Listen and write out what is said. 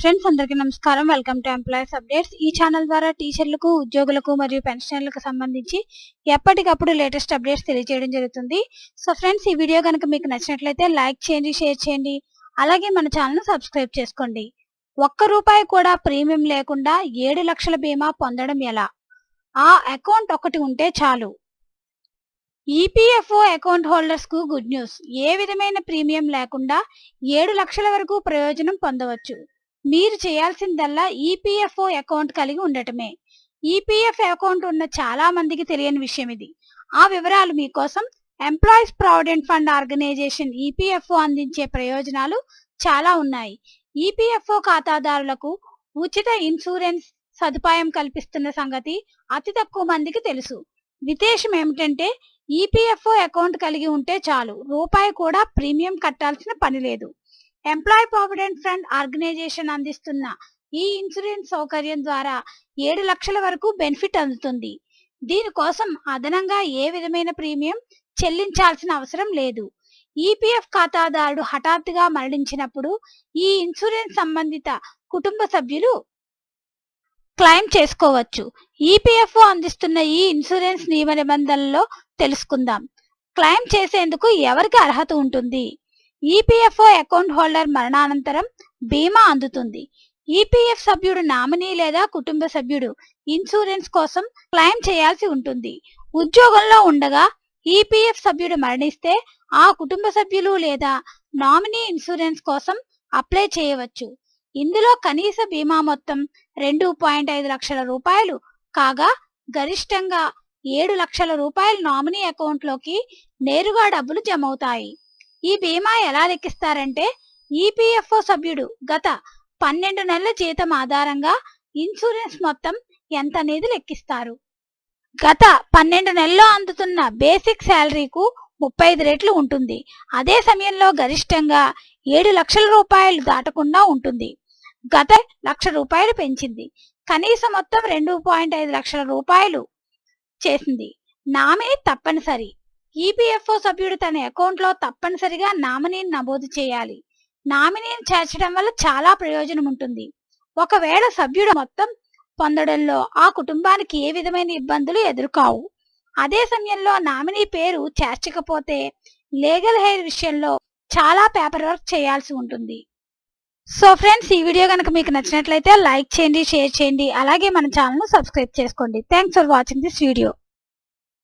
Friends అందరికీ నమస్కారం. Welcome to employees updates. ఈ ఛానల్ ద్వారా టీచర్లకు ఉద్యోగులకు మరియు పెన్షనర్లకు సంబంధించి ఎప్పటికప్పుడు లేటెస్ట్ అప్డేట్స్ తెలియజేయడం జరుగుతుంది. సో ఫ్రెండ్స్ ఈ వీడియో కనుక మీకు నచ్చినట్లయితే లైక్ చేయండి షేర్ చేయండి. అలాగే మన ఛానల్ను సబ్స్క్రైబ్ చేసుకోండి. ఒక్క రూపాయి కూడా ప్రీమియం లేకుండా ఏడు లక్షల బీమా పొందడం ఎలా? ఆ అకౌంట్ ఒకటి ఉంటే చాలు. ఈపీఎఫ్ఓ అకౌంట్ హోల్డర్స్కు గుడ్ న్యూస్. ఏ విధమైన ప్రీమియం లేకుండా ఏడు లక్షల వరకు ప్రయోజనం పొందవచ్చు. మీరు చేయాల్సిందల్లా ఈపీఎఫ్ఓ అకౌంట్ కలిగి ఉండటమే. ఈపీఎఫ్ అకౌంట్ ఉన్న చాలా మందికి తెలియని విషయం ఇది. ఆ వివరాలు మీకోసం employees provident fund organisation EPFO అందించే ప్రయోజనాలు చాలా ఉన్నాయి. ఈపీఎఫ్ఓ ఖాతాదారులకు ఉచిత ఇన్సూరెన్స్ సదుపాయం కల్పిస్తున్న సంగతి అతి తక్కువ మందికి తెలుసు. విశేషం ఏమిటంటే ఈపీఎఫ్ఓ అకౌంట్ కలిగి ఉంటే చాలు. రూపాయి కూడా ప్రీమియం కట్టాల్సిన పని లేదు. ఎంప్లాయీ ప్రావిడెంట్ ఫండ్ ఆర్గనైజేషన్ అందిస్తున్న ఈ ఇన్సూరెన్స్ సౌకర్యం ద్వారా ఏడు లక్షల వరకు బెనిఫిట్ అందుతుంది. దీనికోసం అదనంగా ఏ విధమైన ప్రీమియం చెల్లించాల్సిన అవసరం లేదు. ఈపీఎఫ్ ఖాతాదారుడు హఠాత్తుగా మరణించినప్పుడు ఈ ఇన్సూరెన్స్ సంబంధిత కుటుంబ సభ్యులు క్లెయిమ్ చేసుకోవచ్చు. ఈపీఎఫ్ఓ అందిస్తున్న ఈ ఇన్సూరెన్స్ నియమ నిబంధనలలో తెలుసుకుందాం. క్లెయిమ్ చేసేందుకు ఎవరికి అర్హత ఉంటుంది? ఈపీఎఫ్ఓ అకౌంట్ హోల్డర్ మరణానంతరం బీమా అందుతుంది. ఈపీఎఫ్ సభ్యుడు నామినీ లేదా కుటుంబ సభ్యుడు ఇన్సూరెన్స్ కోసం క్లెయిమ్ చేయాల్సి ఉంటుంది. ఉద్యోగంలో ఉండగా ఈపీఎఫ్ సభ్యుడు మరణిస్తే ఆ కుటుంబ సభ్యులు లేదా నామినీ ఇన్సూరెన్స్ కోసం అప్లై చేయవచ్చు. ఇందులో కనీస బీమా మొత్తం రెండు పాయింట్ ఐదు లక్షల రూపాయలు. కాగా గరిష్టంగా ఏడు లక్షల రూపాయలు నామినీ అకౌంట్లోకి నేరుగా డబ్బులు జమవుతాయి. ఈ బీమా ఎలా లెక్కిస్తారంటే ఈపీఎఫ్ఓ సభ్యుడు గత పన్నెండు నెలల జీతం ఆధారంగా ఇన్సూరెన్స్ మొత్తం ఎంత అనేది లెక్కిస్తారు. గత పన్నెండు నెలల్లో అందుతున్న బేసిక్ శాలరీకు ముప్పై ఐదు రెట్లు ఉంటుంది. అదే సమయంలో గరిష్టంగా ఏడు లక్షల రూపాయలు దాటకుండా ఉంటుంది. గత లక్ష రూపాయలు పెంచింది. కనీస మొత్తం రెండు పాయింట్ ఐదు లక్షల రూపాయలు చేసింది. నామే తప్పనిసరి. ఈపీఎఫ్ఓ సభ్యుడు తన అకౌంట్లో తప్పనిసరిగా నామినీని నమోదు చేయాలి. నామినీని చేర్చడం వల్ల చాలా ప్రయోజనం ఉంటుంది. ఒకవేళ సభ్యుడు మొత్తం పొందడంలో ఆ కుటుంబానికి ఏ విధమైన ఇబ్బందులు ఎదురుకావు? అదే సమయంలో నామినీ పేరు చేర్చకపోతే లీగల్ హెయిర్ విషయంలో చాలా పేపర్ వర్క్ చేయాల్సి ఉంటుంది. సో ఫ్రెండ్స్ ఈ వీడియో కనుక మీకు నచ్చినట్లయితే లైక్ చేయండి షేర్ చేయండి అలాగే మన ఛానల్ను సబ్స్క్రైబ్ చేసుకోండి. Thanks for watching this video.